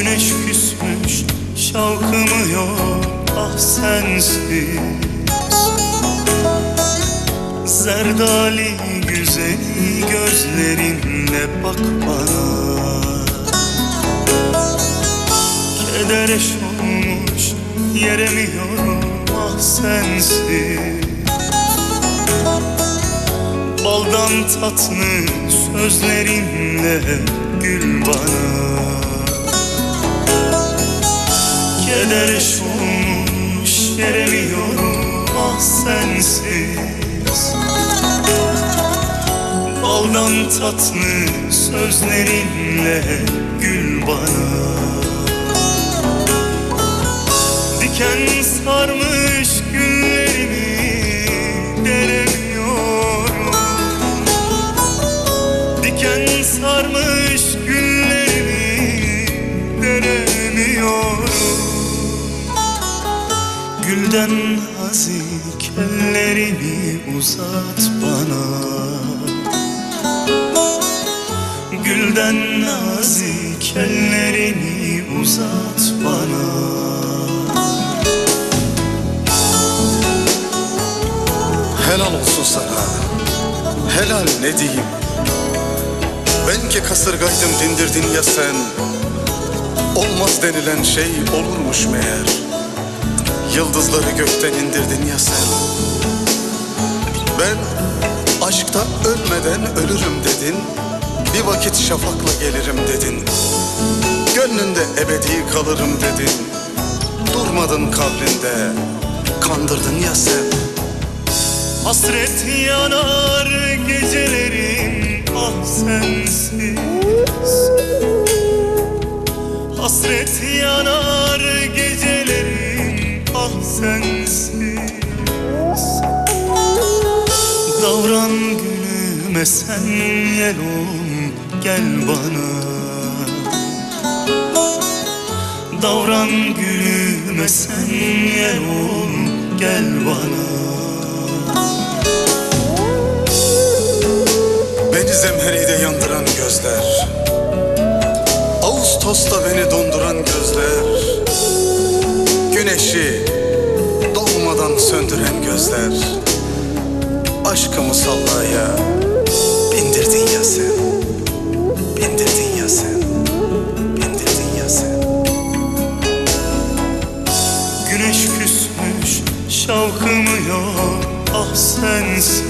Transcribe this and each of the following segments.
Güneş küsmüş şavkımı yok. Ah sensiz. Zerdali güzeli gözlerinle bak bana. Kedere olmuş yeremiyorum ah sensiz. Baldan tatlı sözlerinle gül bana Keder olmuş yeremiyorum ah sensiz. Baldan tatlı sözlerinle gül bana. Diken sarmış güllerimi deremiyorum. Diken sarmış Gülden nazik ellerini uzat bana Gülden nazik ellerini uzat bana Helal olsun sana. Helal ne diyeyim. Ben ki kasırgaydım dindirdin ya sen. Olmaz denilen şey olurmuş meğer. Yıldızları gökten indirdin ya sen. Ben aşkta ölmeden ölürüm dedin. Bir vakit şafakla gelirim dedin. Gönlünde ebedi kalırım dedin. Durmadın kabrinde. Kandırdın ya sen. Hasret yanar gecelerim ah sensiz gülüme sen yel ol gel bana. Davran gülüme sen yel ol gel bana. Beni zemheride yandıran gözler. Ağustos'ta beni donduran gözler. Güneşi doğmadan söndüren gözler. Aşkımı sallaya sen. Bindirdin ya sen. Bindirdin ya sen. Güneş küsmüş şavkımı yok ah sensiz.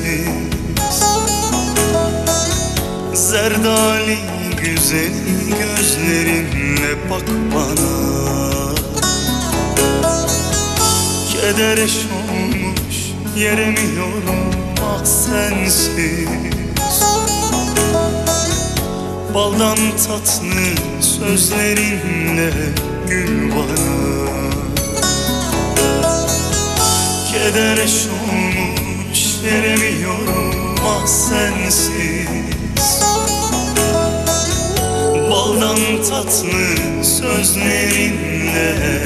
Zerdali güzeli gözlerinle bak bana. Keder olmuş yeremiyorum ah sensiz Baldan tatlı sözlerinle gül bana. Keder olmuş veremiyorum ah sensiz. Baldan tatlı sözlerinle